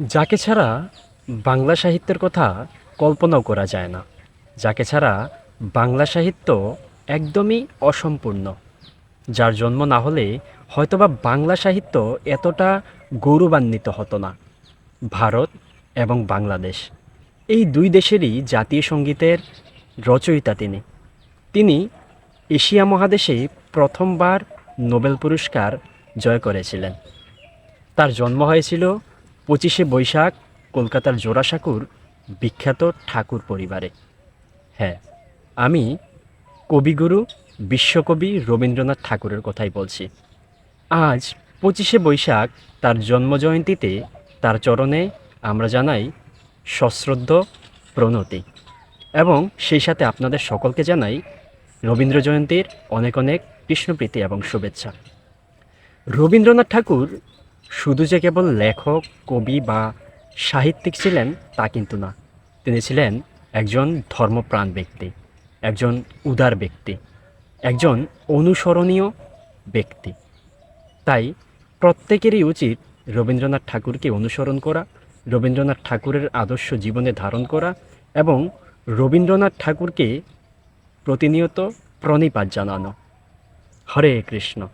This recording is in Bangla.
যাকে ছাড়া বাংলা সাহিত্যের কথা কল্পনাও করা যায় না। যাকে ছাড়া বাংলা সাহিত্য একদমই অসম্পূর্ণ। যার জন্ম না হলে হয়তোবা বাংলা সাহিত্য এতটা গৌরবান্বিত হতো না। ভারত এবং বাংলাদেশ, এই দুই দেশেরই জাতীয় সঙ্গীতের রচয়িতা তিনি। তিনি এশিয়া মহাদেশে প্রথমবার নোবেল পুরস্কার জয় করেছিলেন। তার জন্ম হয়েছিল পঁচিশে বৈশাখ কলকাতার জোড়াসাঁকুর বিখ্যাত ঠাকুর পরিবারে। হ্যাঁ আমি কবিগুরু বিশ্বকবি রবীন্দ্রনাথ ঠাকুরের কথাই বলছি। আজ পঁচিশে বৈশাখ তার জন্মজয়ন্তীতে তার চরণে আমরা জানাই সশ্রদ্ধ প্রণতি এবং সেই সাথে আপনাদের সকলকে জানাই রবীন্দ্র জয়ন্তীর অনেক অনেক কৃষ্ণপ্রীতি এবং শুভেচ্ছা। রবীন্দ্রনাথ ঠাকুর শুধু যে কেবল লেখক, কবি বা সাহিত্যিক ছিলেন তা কিন্তু না। তিনি ছিলেন একজন ধর্মপ্রাণ ব্যক্তি, একজন উদার ব্যক্তি, একজন অনুসরণীয় ব্যক্তি। তাই প্রত্যেকেরই উচিত রবীন্দ্রনাথ ঠাকুরকে অনুসরণ করা, রবীন্দ্রনাথ ঠাকুরের আদর্শ জীবনে ধারণ করা এবং রবীন্দ্রনাথ ঠাকুরকে প্রতিনিয়ত প্রণিপাত জানানো। হরে কৃষ্ণ।